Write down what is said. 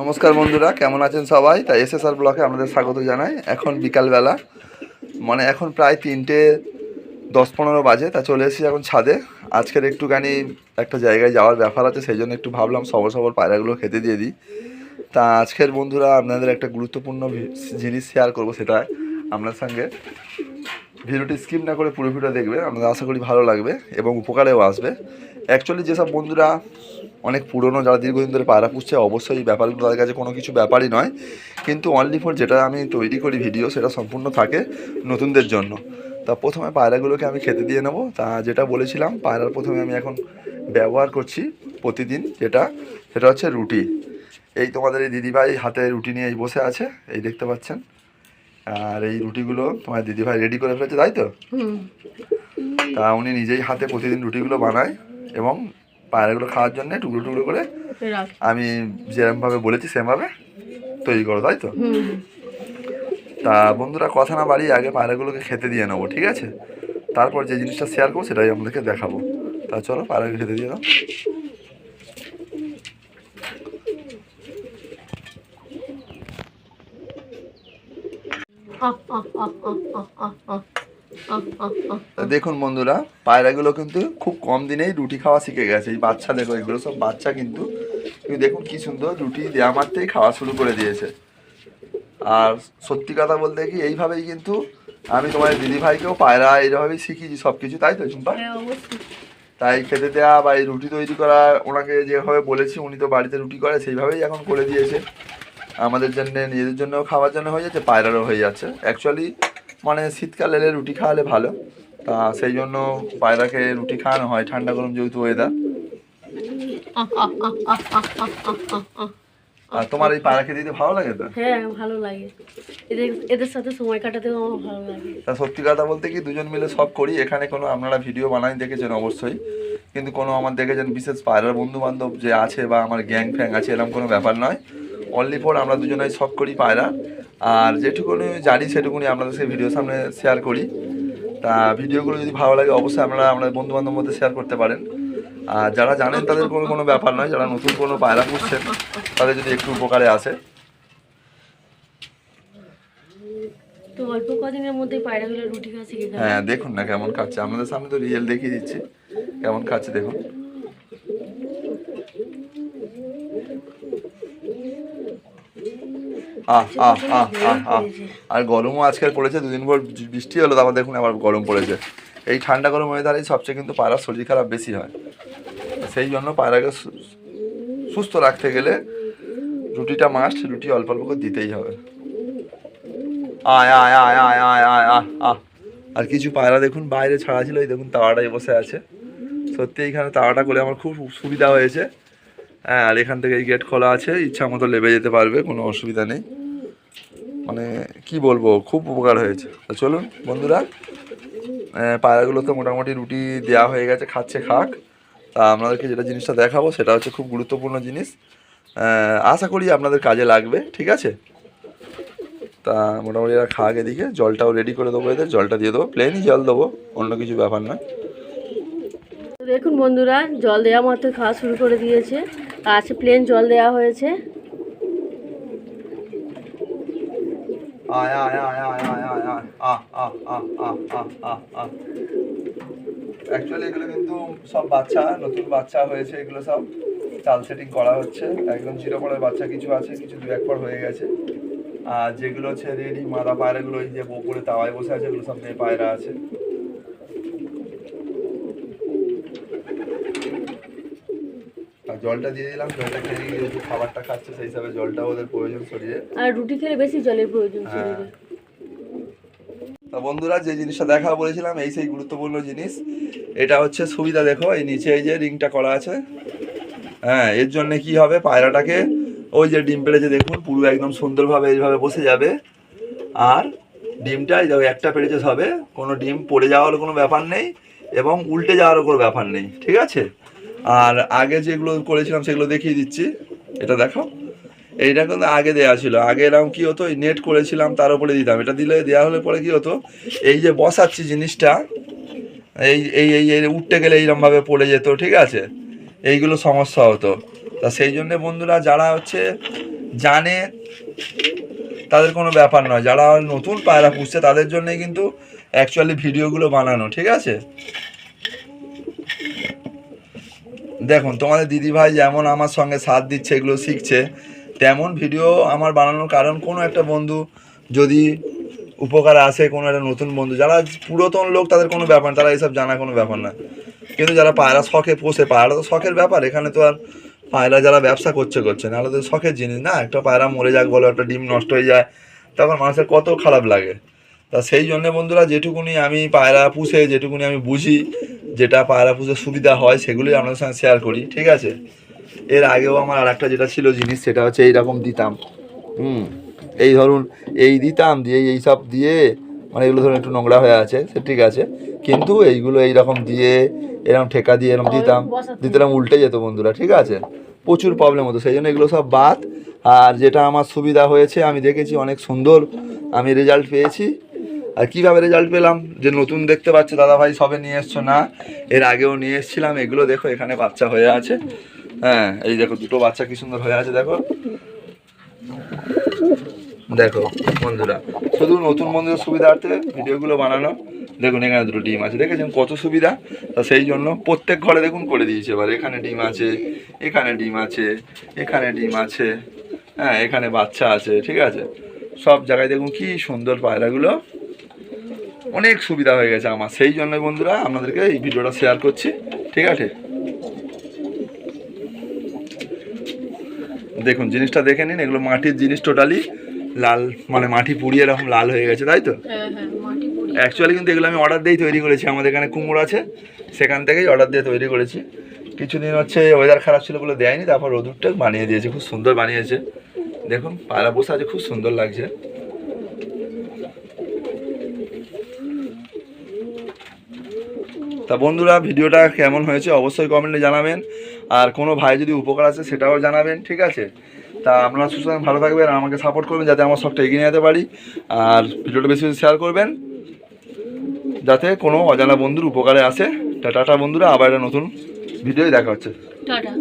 নমস্কার বন্ধুরা, কেমন আছেন সবাই? তা এসএসআর ব্লকে আপনাদের স্বাগত জানাই। এখন বিকালবেলা মানে এখন প্রায় তিনটে দশ পনেরো বাজে, তা চলে এসেছি এখন ছাদে। আজকের একটুখানি একটা জায়গায় যাওয়ার ব্যাপার আছে, সেই জন্য একটু ভাবলাম সবর সবর পায়রাগুলো খেতে দিয়ে দিই। তা আজকের বন্ধুরা আপনাদের একটা গুরুত্বপূর্ণ জিনিস শেয়ার করব সেটা আপনার সঙ্গে। ভিডিওটি স্কিপ না করে পুরো ভিডিও দেখবে আপনাদের আশা করি ভালো লাগবে এবং উপকারেও আসবে। অ্যাকচুয়ালি যেসব বন্ধুরা অনেক পুরনো, যারা দীর্ঘদিন ধরে পায়রা পুষছে, অবশ্যই এই ব্যাপারগুলো তাদের কাছে কোনো কিছু ব্যাপারই নয়। কিন্তু অনলি ফর যেটা আমি তৈরি করি ভিডিও, সেটা সম্পূর্ণ থাকে নতুনদের জন্য। তা প্রথমে পায়রাগুলোকে আমি খেতে দিয়ে নেব। তা যেটা বলেছিলাম, পায়রার প্রথমে আমি এখন ব্যবহার করছি প্রতিদিন যেটা, সেটা হচ্ছে রুটি। এই তোমাদের এই দিদিভাই হাতে রুটি নিয়ে বসে আছে, এই দেখতে পাচ্ছেন। আর এই রুটিগুলো তোমার দিদিভাই রেডি করে ফেলেছে তাই তো? তা উনি নিজেই হাতে প্রতিদিন রুটিগুলো বানায় এবং পায়রাগুলো খাওয়ার জন্য টুকরো টুকরো করে আমি যেরকমভাবে বলেছি সেমভাবে তৈরি করো তাই তো? তা বন্ধুরা কথা না বাড়িয়ে আগে পায়রাগুলোকে খেতে দিয়ে নেব ঠিক আছে? তারপর যে জিনিসটা শেয়ার করব সেটাই আপনাদেরকে দেখাবো। তা চলো পায়রাকে খেতে দিয়ে দাও দেখুন বন্ধুরা পায়রাগুলো কিন্তু খুব কম দিনেই রুটি খাওয়া শিখে গেছে। এই বাচ্চা দেখো এগুলো সব বাচ্চা কিন্তু। দেখুন কি সুন্দর রুটি দেওয়া মাত্রেই খাওয়া শুরু করে দিয়েছে। আর সত্যি কথা বলতে কি এইভাবেই কিন্তু আমি তোমার দিদিভাইকেও পায়রা এইভাবেই শিখিয়েছি সব কিছু তাই তো চুম্পা হ্যাঁ তাই খেতে দেওয়া বা এই রুটি তৈরি করা ওনাকে যেভাবে বলেছি উনি তো বাড়িতে রুটি করে সেইভাবেই এখন করে দিয়েছে। আমাদের জন্য নিজেদের জন্য খাওয়ার জন্য হয়ে যাচ্ছে পায়রারও হয়ে যাচ্ছে। অ্যাকচুয়ালি মানে শীতকালে এলে রুটি খাওয়ালে ভালো। তা সেই জন্য পায়রাকে রুটি খাওয়ানো হয় ঠান্ডা গরম যেহেতু ওয়েদার আর তোমার এই পায়রাকে খেতে ভালো লাগে তো? হ্যাঁ ভালো লাগে। এদের সাথে সময় কাটাতে আমার ভালো লাগে। তা সত্যি কথা বলতে কি দুজন মিলে সব করি। এখানে কোনো আপনারা ভিডিও বানাই দেখেছেন অবশ্যই। কিন্তু কোনো আমার দেখেছেন বিশেষ পায়রার বন্ধু বান্ধব যে আছে বা আমার গ্যাং ফ্যাং আছে এরকম কোনো ব্যাপার নয়। অনলি ফর আমরা দুজনেই সব করি পায়রা। আর যেটুকুনি জানি সেটুকুনি আপনাদের সেই ভিডিও সামনে শেয়ার করি। তা ভিডিওগুলো যদি ভালো লাগে অবশ্যই আপনারা আপনাদের বন্ধু বান্ধব মধ্যে শেয়ার করতে পারেন। আর যারা জানেন তাদের কোনো কোনো ব্যাপার নয় যারা নতুন কোনো পায়রা পুষছেন তাদের যদি একটু উপকারে আসে। তো অল্প কদিনের মধ্যে পায়রাগুলো রুটি খাওয়া হ্যাঁ দেখুন না কেমন খাচ্ছে। আপনাদের সামনে তো রিয়েল দেখিয়ে দিচ্ছি। কেমন খাচ্ছে দেখুন। আহ আর গরমও আজকাল পড়েছে, দুদিন পর বৃষ্টি হলো, তারপর দেখুন আবার গরম পড়েছে। এই ঠান্ডা গরম ওয়েদারেই সবচেয়ে কিন্তু পায়রার শরীর খারাপ বেশি হয়। সেই জন্য পায়রাকে সুস্থ রাখতে গেলে রুটিটা মাস্ট রুটি অল্প অল্প করে দিতেই হবে। আয় আয় আয় আয় আয় আয় আহ আহ। আর কিছু পায়রা দেখুন, বাইরে ছাড়া ছিল, এই দেখুন তাওয়াটায় বসে আছে। সত্যি এইখানে তাওয়াটা করে আমার খুব সুবিধা হয়েছে। হ্যাঁ আর এখান থেকে এই গেট খোলা আছে ইচ্ছা মতো লেবে যেতে পারবে, কোনো অসুবিধা নেই। মানে কি বলব, খুব উপকার হয়েছে। তো চলুন বন্ধুরা পায়রাগুলো তো মোটামুটি রুটি দেওয়া হয়ে গেছে, খাচ্ছে খাক। তা আপনাদেরকে যেটা জিনিসটা দেখাবো, সেটা হচ্ছে খুব গুরুত্বপূর্ণ জিনিস। আশা করি আপনাদের কাজে লাগবে, ঠিক আছে? তা মোটামুটি এরা খাক এদিকে, জলটাও রেডি করে দেবো এদের, জলটা দিয়ে দেবো প্লেনই জল দেবো, অন্য কিছু ব্যাপার তো দেখুন বন্ধুরা, জল দেওয়া মাত্র খাওয়া শুরু করে দিয়েছে আছে প্লেন জল দেওয়া হয়েছে। আয় আয় আয় আয় আয় আয় আয় আহ অ্যাকচুয়ালি এগুলো কিন্তু সব বাচ্চা, নতুন বাচ্চা হয়েছে এগুলো সব। চাল সেটিং করা হচ্ছে, একদম জিরো পরের বাচ্চা কিছু আছে, কিছু দু এক পর হয়ে গেছে। আর যেগুলো হচ্ছে রেডি, মাদা পায়রাগুলো, এই যে বপুরে তাওয়ায় বসে আছে, এগুলো সব মেয়ে পায়রা আছে আর জলটা দিয়ে দিলাম জলটা খেয়ে নিয়ে যেহেতু খাবারটা খাচ্ছে সেই হিসাবে জলটা ওদের প্রয়োজন শরীরে। আর রুটি খেলে বেশি জলের প্রয়োজন হ্যাঁ। শরীরে। তা বন্ধুরা যে জিনিসটা দেখা বলেছিলাম এই সেই গুরুত্বপূর্ণ জিনিস। এটা হচ্ছে সুবিধা দেখো এই নিচে এই যে রিংটা করা আছে। হ্যাঁ এর জন্য কি হবে পায়রাটাকে ওই যে ডিম পেড়েছে দেখুন পুরো একদম সুন্দরভাবে এইভাবে বসে যাবে। আর ডিমটা এই দেখো একটা পেড়েছে হবে কোনো ডিম পড়ে যাওয়ার কোনো ব্যাপার নেই এবং উল্টে যাওয়ারও কোনো ব্যাপার নেই ঠিক আছে? আর আগে যেগুলো করেছিলাম সেগুলো দেখিয়ে দিচ্ছি। এটা দেখো। এইটা কিন্তু আগে দেওয়া ছিল। আগে এরকম কি হতো? নেট করেছিলাম, তার উপরে দিতাম। এটা দিলে দেওয়া হলে পরে কি হতো? এই যে বসাচ্ছি জিনিসটা, এই এই এই উঠতে গেলে এইরকমভাবে পড়ে যেত, ঠিক আছে? এইগুলো সমস্যা হতো। তা সেই জন্য বন্ধুরা, যারা হচ্ছে জানে, তাদের কোনো ব্যাপার নয়। যারা নতুন পায়রা পুষছে, তাদের জন্যই কিন্তু অ্যাকচুয়ালি ভিডিওগুলো বানানো, ঠিক আছে? দেখুন, তোমাদের দিদিভাই যেমন আমার সঙ্গে সাথ দিচ্ছে, এগুলো শিখছে, তেমন ভিডিও আমার বানানোর কারণ কোনো একটা বন্ধু যদি উপকার আসে, কোনো একটা নতুন বন্ধু, যারা পুরাতন লোক, তাদের কোনো ব্যাপার তারা এইসব জানা কোনো ব্যাপার না। কিন্তু যারা পায়রা শখে পোষে, পায়রা তো শখের ব্যাপার, এখানে তো আর পায়রা যারা ব্যবসা করছে করছে নাহলে তো শখের জিনিস না, একটা পায়রা মরে যাক বলো, একটা ডিম নষ্ট হয়ে যায়, তখন মানুষের কত খারাপ লাগে। তা সেই জন্য বন্ধুরা, যেটুকুনি আমি পায়রা পুষে, যেটুকুনি আমি বুঝি যেটা পায়রা পুজোর সুবিধা হয়, সেগুলোই আপনাদের সঙ্গে শেয়ার করি, ঠিক আছে? এর আগেও আমার আর একটা যেটা ছিল জিনিস, সেটা হচ্ছে এইরকম দিতাম। হুম, এই ধরুন, এই দিতাম দিয়ে, এই সব দিয়ে মানে এগুলো ধরুন একটু নোংরা হয়ে আছে, সে ঠিক আছে। কিন্তু এইগুলো এইরকম দিয়ে, এরকম ঠেকা দিয়ে এরকম দিতাম দিতাম উল্টে যেত বন্ধুরা, ঠিক আছে? প্রচুর প্রবলেম হতো, সেই জন্য এগুলো সব বাদ। আর যেটা আমার সুবিধা হয়েছে, আমি দেখেছি অনেক সুন্দর, আমি রেজাল্ট পেয়েছি। আর কীভাবে রেজাল্ট পেলাম? যে নতুন দেখতে পাচ্ছে দাদা ভাই সবে নিয়ে এসছো? না, এর আগেও নিয়ে এসেছিলাম, এগুলো দেখো, এখানে বাচ্চা হয়ে আছে। হ্যাঁ এই দেখো, দুটো বাচ্চা কি সুন্দর হয়ে আছে, দেখো। দেখো, বন্ধুরা, শুধু নতুন বন্ধুদের সুবিধার্থে ভিডিওগুলো বানানো। দেখুন, এখানে দুটো ডিম আছে, দেখেছেন কত সুবিধা? তা সেই জন্য প্রত্যেক ঘরে দেখুন করে দিয়েছে এবার। এখানে ডিম আছে, এখানে ডিম আছে, এখানে ডিম আছে হ্যাঁ এখানে বাচ্চা আছে, ঠিক আছে? সব জায়গায় দেখুন কি সুন্দর পায়রাগুলো। অনেক সুবিধা হয়ে গেছে আমার। সেই জন্য বন্ধুরা আপনাদেরকে এই ভিডিওটা শেয়ার করছি ঠিক আছে? দেখুন জিনিসটা দেখে নিন এগুলো মাটির জিনিস টোটালি লাল মানে মাটি পুড়িয়ে এরকম লাল হয়ে গেছে তাই তো? হ্যাঁ হ্যাঁ অ্যাকচুয়ালি কিন্তু এগুলো আমি অর্ডার দিয়েই তৈরি করেছি আমাদের এখানে কুমড়ো আছে সেখান থেকেই অর্ডার দিয়ে তৈরি করেছি। কিছুদিন হচ্ছে ওয়েদার খারাপ ছিল বলে দেয়নি তারপর রোদুরটা বানিয়ে দিয়েছে খুব সুন্দর বানিয়েছে। দেখুন পায়রা বসে আছে খুব সুন্দর লাগছে। তা বন্ধুরা, ভিডিওটা কেমন হয়েছে অবশ্যই কমেন্টে জানাবেন। আর কোনো ভাই যদি উপকার আছে সেটাও জানাবেন, ঠিক আছে? তা আপনারা সুস্থ ভালো থাকবেন, আর আমাকে সাপোর্ট করবেন যাতে আমার সবটা এগিয়ে যেতে পারি। আর ভিডিওটা বেশি বেশি শেয়ার করবেন, যাতে কোনো অজানা বন্ধুর উপকারে আসে। টাটা বন্ধুরা, আবার একটা নতুন ভিডিওই দেখা হচ্ছে। টাটা।